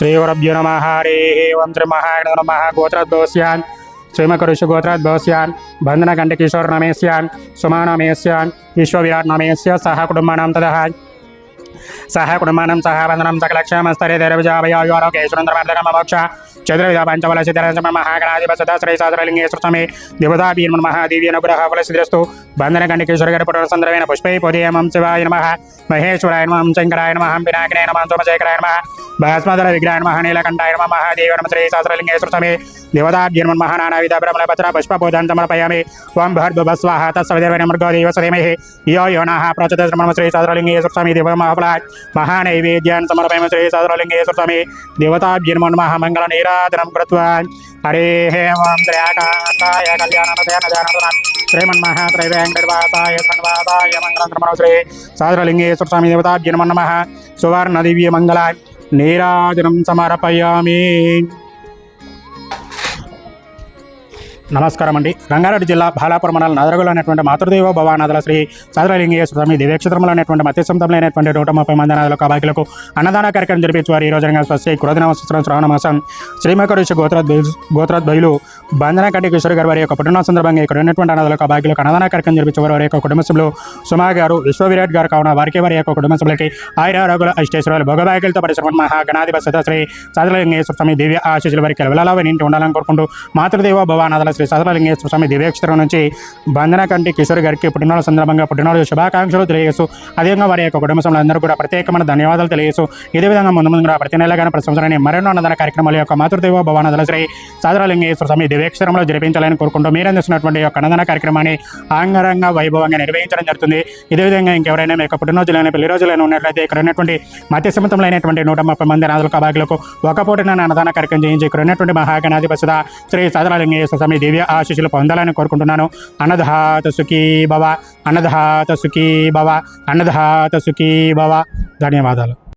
శ్రీగురభ్యో నమ హరే ఓం శ్రీ మహాయణ నమ గోత్రద్భవస్యాన్ శ్రీమకరుషు గోత్రద్భవస్యాన్ బంధన కంఠకిషోర్ నమేస్యాన్ సుమా నమేస్యాన్ విశ్వవిరాట్ నమేస్య సహ కుటుంబానం తద సహ కుటుంబానం సహ బంధనం సకలక్షేమస్తరే దేరవిజాభయాయోకేశ్వరంద్రమర్దనమోక్ష చంద్రవిధ పంచవలసిధరంజమ మహాగణాధిపత శ్రీ సహస్రలింగేశ్వర స్వామి దేవతాభీర్మ మహాదేవి అనుగ్రహ ఫలసిద్రస్తు బంధన గణకేశ్వర గణ పునఃసంద్రవేణ పుష్పై పొదయమం శివాయ నమ మహేశ్వరాయ నమ శంకరాయ నమ హం నమ సోమశేఖరాయ నమ पुष्पै पोदेयमं शिवाय नमः महेश्वराय नमः शङ्कराय नमः विनायकने नमः सोमशेखराय नमः भस्मदल विग्रहाय नमः नीलकण्ठाय नमः महादेव नमः श्रीशास्त्रलिङ्गे श्रुतमे देवताभ्यर्मन् महानानाविध ब्रह्मणपत्र पुष्पबोधं समर्पयामि त्वं भर्द्वस्वाहा तत्सविदेवनमर्गो देवसदेमहे यो यो नः प्रचतश्रमणं श्रीशास्त्रलिङ्गे श्रुतमे देवमहाफलात् महानैवेद्यान् समर्पयामि श्रीशास्त्रलिङ्गे श्रुतमे देवताभ्यर्मन् महामङ्गलनीराधनं कृत्वा हरेः ओं श्रेयाकान्ताय कल्याणदयानदानदनं श्रीमन्महात्रैवेङ्कटवासाय धन्वादाय मङ्गलं श्री शास्त्रलिङ्गे श्रुतमे देवताभ्यर्मन् नमः सुवर्णदिव्यमङ्गलाय నీరాజనం సమర్పయామి. నమస్కారం అండి. రంగారెడ్డి జిల్లా బాలాపురం మండలం నదరగులు అనేటువంటి మాతృదేవ భవానాథల శ్రీ చంద్రలింగేశ్వర స్వామి దివ్యక్షేత్రంలో అనేటువంటి మత్స్యసంతంలో అనేటువంటి నూట ముప్పై మంది అనాథులకు అబాకిలకు అన్నదాన కార్యక్రమం జరిపించేవారు ఈ రోజున స్వస్తి క్రోధన సంవత్సరం శ్రావణ మాసం. శ్రీమకరుషి గోత్రోద్ గోత్రోద్భయులు బంధన కంటి కిషోర్ గారి వారి యొక్క పుట్టిన సందర్భంగా ఇక్కడ ఉన్నటువంటి అనాథులకు అబాకిలకు అన్నదాన కార్యక్రమం జరిపించేవారు వారి యొక్క కుటుంబ సభ్యులు సుమా గారు విశ్వవిరాట్ గారు కావున వారికి వారి యొక్క కుటుంబ సభ్యులకి ఆయుర ఆరోగ్యుల అష్టేశ్వరాలు భోగబాయకులతో పరిశ్రమ మహాగణాధిపతి సదా శ్రీ చంద్రలింగేశ్వర స్వామి దివ్య ఆశీస్సులు వారికి వెళ్ళాలని ఇంటి ఉండాలని కోరుకుంటూ మాతృదేవ భవానాథల శ్రీ చంద్రలింగేశ్వర స్వామి దివ్యక్షేత్రం నుంచి బంధన కంటి కిషోర్ గారికి పుట్టినరోజు సందర్భంగా పుట్టినరోజు శుభాకాంక్షలు తెలియజేస్తూ అదేవిధంగా వారి యొక్క కుటుంబ సభ్యులందరూ కూడా ప్రత్యేకమైన ధన్యవాదాలు తెలియజేస్తూ ఇదే విధంగా ముందు ముందు కూడా ప్రతి నెల ప్రతి సంవత్సరాన్ని మరెన్నో అన్నదాన కార్యక్రమాల యొక్క మాతృదేవ భవానదల శ్రీ చంద్రలింగేశ్వర స్వామి దివ్యక్షేత్రంలో జరిపించాలని కోరుకుంటూ మీరు అందిస్తున్నటువంటి యొక్క అన్నదాన కార్యక్రమాన్ని ఆంగరంగ వైభవంగా నిర్వహించడం జరుగుతుంది. ఇదే విధంగా ఇంకెవరైనా మీ యొక్క పుట్టినరోజులైన పెళ్ళి రోజులైన ఉన్నట్లయితే ఇక్కడ ఉన్నటువంటి మధ్య సమితంలో అయినటువంటి నూట ముప్పై మంది అనాథుల కబాగులకు ఒక పూటన అన్నదాన కార్యక్రమం చేయించి ఇక్కడ ఉన్నటువంటి మహాగణాధిపతి శ్రీ సదరాలింగేశ్వర స్వామి దివ్య ఆశీస్సులు పొందాలని కోరుకుంటున్నాను. అన్నదాత సుఖీ భవ అన్నదాత సుఖీ భవ అన్నదాత సుఖీ భవ. ధన్యవాదాలు.